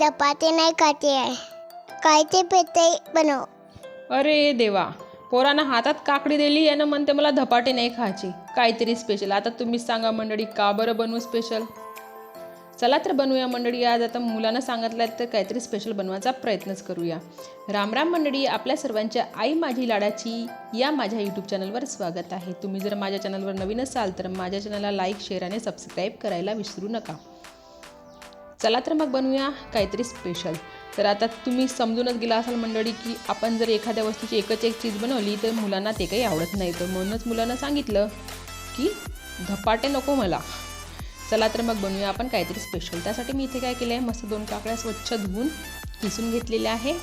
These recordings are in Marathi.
धपाटे नाही खाते आहे. काय ते पेते बनव. अरे देवा पोरांना हातात काकडी दिली आणि म्हणते मला धपाटे नाही खायचे. काहीतरी स्पेशल आता तुम्हीच सांगा मंडळी का बरं बनवू स्पेशल चला तर बनवूया मंडळी आज आता मुलांना सांगितलं तर काहीतरी स्पेशल बनवायचा प्रयत्नच करूया. राम राम मंडळी आपल्या सर्वांच्या आई माझी लाडाची या माझ्या यूट्यूब चॅनलवर स्वागत आहे. तुम्ही जर माझ्या चॅनलवर नवीन असाल तर माझ्या चॅनलला लाईक शेअर आणि सबस्क्राईब करायला विसरू नका. चला तर मग बनवूया काहीतरी स्पेशल तर आता तुम्ही समजूनच गेला असाल मंडळी की आपण जर एखाद्या वस्तूची एकच एक चीज बनवली तर मुलांना ते काही आवडत नाही. तर म्हणूनच मुलांना सांगितलं की धपाटे नको मला. चला तर मग बनवूया आपण काहीतरी स्पेशल त्यासाठी मी इथे काय केलं आहे मस्त दोन काकड्या स्वच्छ धुवून किसून घेतलेल्या आहे.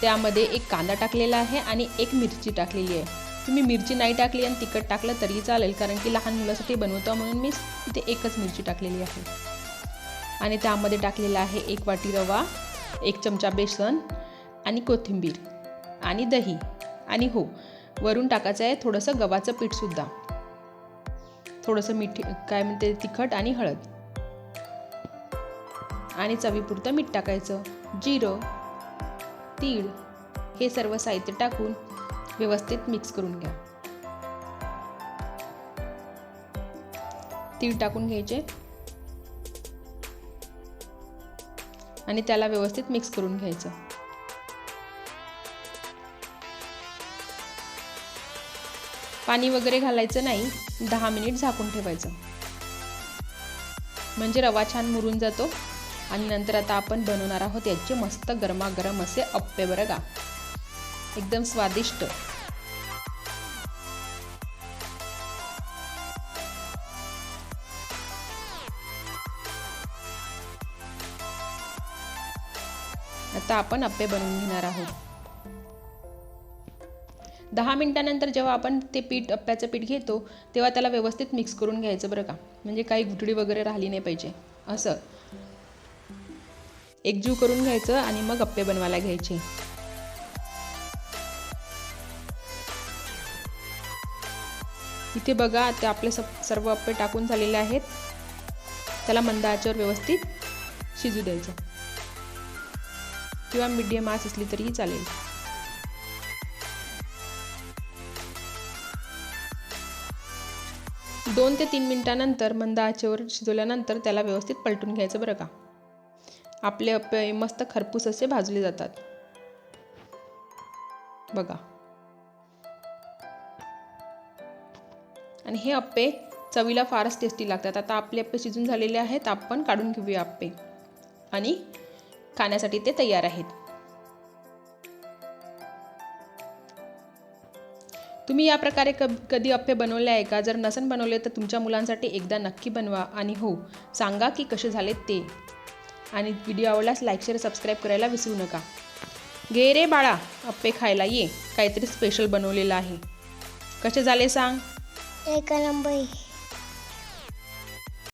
त्यामध्ये एक कांदा टाकलेला आहे आणि एक मिरची टाकलेली आहे. तुम्ही मिरची नाही टाकली आणि तिखट टाकलं तरी चालेल कारण की लहान मुलासाठी बनवतो म्हणून मी इथे एकच मिरची टाकलेली आहे. आणि त्यामध्ये टाकलेला आहे एक वाटी रवा एक चमचा बेसन आणि कोथिंबीर आणि दही आणि हो वरून टाकायचं आहे थोडंसं गव्हाचं पीठसुद्धा थोडंसं मीठ काय म्हणते तिखट आणि हळद. आणि चवीपुरतं मीठ टाकायचं. जिरं तीळ हे सर्व साहित्य टाकून व्यवस्थित मिक्स करून घ्या. तीळ टाकून घ्यायचे. आणि त्याला व्यवस्थित मिक्स करून घ्यायचं. पाणी वगैरे घालायचं नाही दहा मिनिट झाकून ठेवायचं. म्हणजे रवा छान मुरून जातो आणि नंतर आता आपण बनवणार आहोत याचे मस्त गरमागरम असे अप्पे बरं का. एकदम स्वादिष्ट. आता आपण अप्पे बनवून घेणार आहोत. दहा मिनटानंतर जेव्हा आपण ते पीठ अप्प्याचं पीठ घेतो तेव्हा त्याला व्यवस्थित मिक्स करून घ्यायचं बरं का? म्हणजे काही गुठळी वगैरे राहिली नाही पाहिजे. असं. एकजीव करून घ्यायचं आणि मग अप्पे बनवायला घ्यायचे. इथे बघा ते आपले सब सर्व अप्पे टाकून झालेले आहेत. त्याला मंद आचेवर व्यवस्थित शिजू द्यायचं. किंवा मीडियम आच असली तरीही चालेल. दोन ते तीन मिनटानंतर मंद आचेवर शिजवल्यानंतर त्याला व्यवस्थित पलटून घ्यायचं बरं का. आपले अप्पे मस्त खरपूस असे भाजले जातात. बघा. आणि हे अप्पे चवीला फारच टेस्टी लागतात. आता आपले अप्पे शिजून झालेले आहेत आपण काढून घेऊया अप्पे. आणि खाण्यासाठी ते तयार आहेत. तुम्ही या प्रकारे क कधी अप्पे बनवले आहे का? जर नसन बनवले तर तुमच्या मुलांसाठी एकदा नक्की बनवा आणि हो सांगा की कसे झाले ते. आणि व्हिडिओ आवडल्यास लाईक शेअर सबस्क्राईब करायला विसरू नका. घे रे बाळा अप्पे खायला ये. काहीतरी स्पेशल बनवलेलं आहे. कसे झाले सांग? एक नंबर.